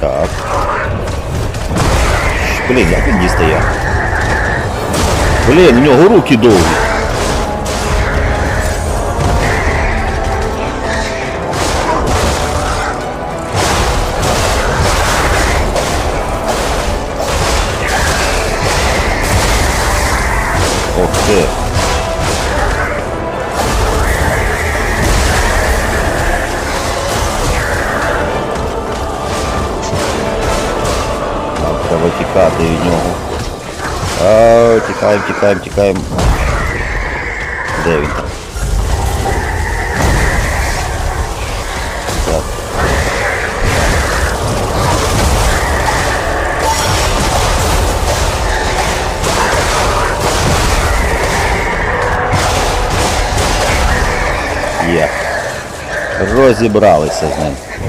Так. Блін, як він дістає? Блін, у нього руки довгі. Ох ти. треба тікати від нього. А, тікаємо, тікаємо, тікаємо. Де він там? Так. Є. Розібралися з ним.